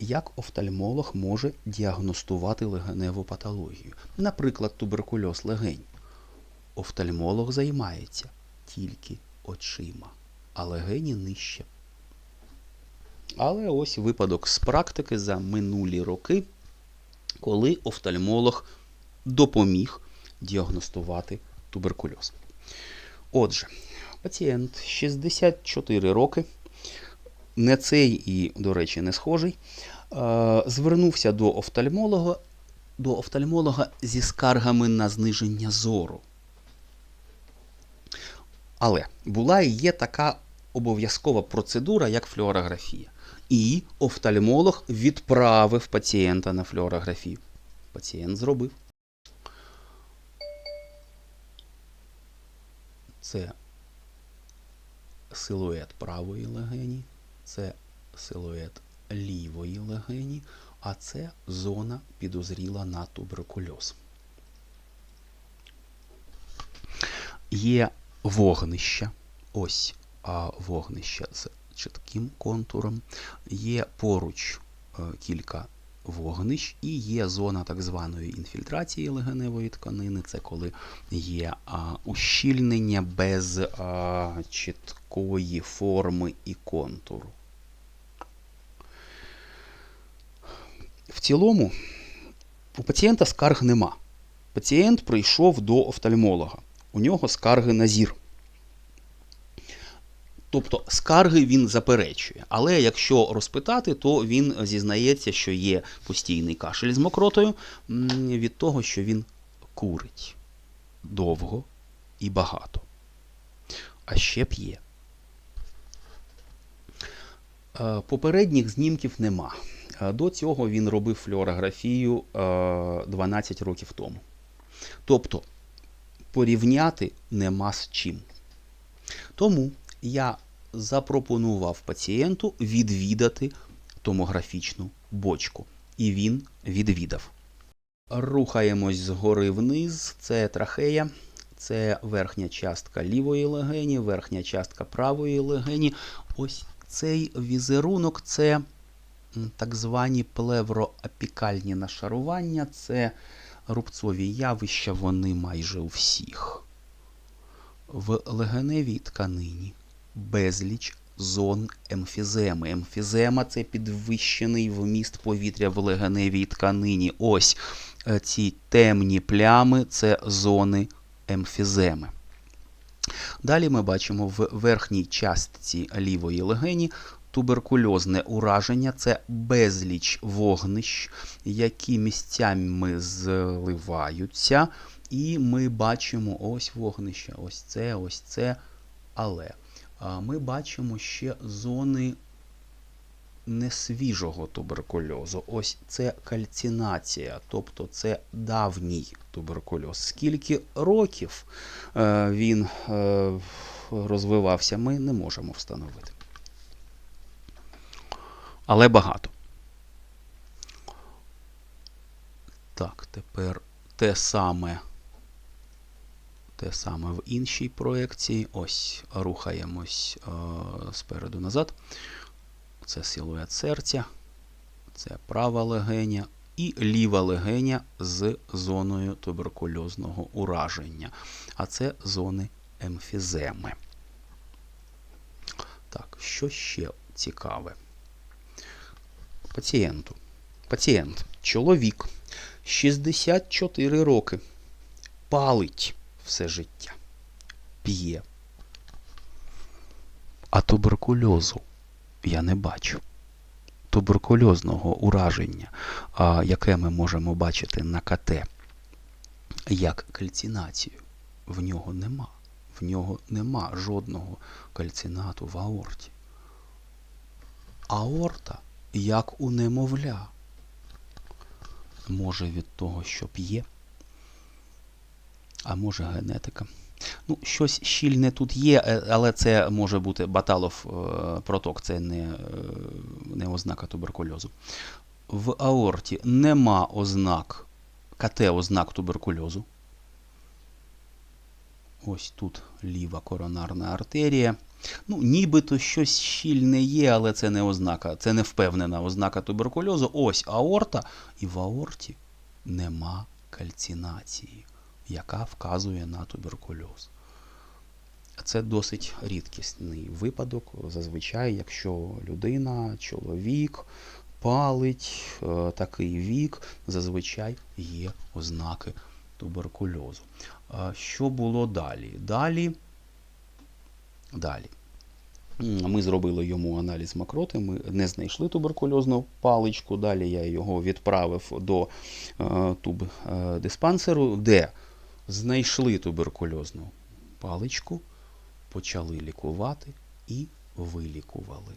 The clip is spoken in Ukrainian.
як офтальмолог може діагностувати легеневу патологію, наприклад, туберкульоз легень. Офтальмолог займається тільки очима, а легені нижче. Але ось випадок з практики за минулі роки, коли офтальмолог допоміг діагностувати туберкульоз. Отже, пацієнт 64 роки, не цей і, до речі, не схожий, е, звернувся до офтальмолога, до офтальмолога зі скаргами на зниження зору. Але була і є така обов'язкова процедура, як флюорографія. І офтальмолог відправив пацієнта на флюорографію. Пацієнт зробив. Це силует правої легені, це силует лівої легені, а це зона підозріла на туберкульоз. Є вогнища. Ось а, вогнища з чітким контуром. Є поруч е, кілька вогнищ і є зона так званої інфільтрації легеневої тканини. Це коли є а, ущільнення без а, чіткої форми і контуру. В цілому у пацієнта скарг нема. Пацієнт прийшов до офтальмолога. У нього скарги на зір. Тобто скарги він заперечує. Але якщо розпитати, то він зізнається, що є постійний кашель з мокротою від того, що він курить довго і багато. А ще п'є. Е, Попередніх знімків нема. Е, До цього він робив флюорографію е, 12 років тому. Тобто порівняти нема з чим. Тому я запропонував пацієнту відвідати томографічну бочку. І він відвідав. Рухаємось згори вниз. Це трахея, це верхня частка лівої легені, верхня частка правої легені. Ось цей візерунок це так звані плевроапікальні нашарування, це рубцові явища, вони майже у всіх. В легеневій тканині безліч зон емфіземи. Емфізема це підвищений вміст повітря в легеневій тканині. Ось е, ці темні плями це зони емфіземи. Далі ми бачимо в верхній частці лівої легені туберкульозне ураження це безліч вогнищ, які місцями зливаються. І ми бачимо ось вогнище, ось це, ось це. Але ми бачимо ще зони несвіжого туберкульозу. Ось це кальцинація, тобто це давній туберкульоз. Скільки років е, він е, розвивався, ми не можемо встановити. Але багато. Так, тепер те саме. Те саме в іншій проекції. Ось рухаємось е, спереду назад. Це силует серця, це права легеня і ліва легеня з зоною туберкульозного ураження. А це зони емфіземи. Так, що ще цікаве? Пацієнту. Пацієнт, чоловік, 64 роки, палить все життя, п'є. А туберкульозу я не бачу. Туберкульозного ураження, яке ми можемо бачити на КТ, як кальцинацію, в нього нема. В нього нема жодного кальцинату в аорті. Аорта, як у немовля, може від того, що п'є, а може генетика. Ну, щось щільне тут є, е, але це може бути баталов е, проток, це не, е, не ознака туберкульозу. В аорті нема ознак, КТ ознак туберкульозу. Ось тут ліва коронарна артерія. Ну, нібито щось щільне є, але це не ознака, це не впевнена ознака туберкульозу. Ось аорта, і в аорті нема кальцинації, яка вказує на туберкульоз. Це досить рідкісний випадок. Зазвичай, якщо людина, чоловік палить е, такий вік, зазвичай є ознаки туберкульозу. Е, Що було далі? Далі. Далі. Ми зробили йому аналіз мокроти, ми не знайшли туберкульозну паличку. Далі я його відправив до е, тубдиспансеру, де знайшли туберкульозну паличку, почали лікувати і вилікували.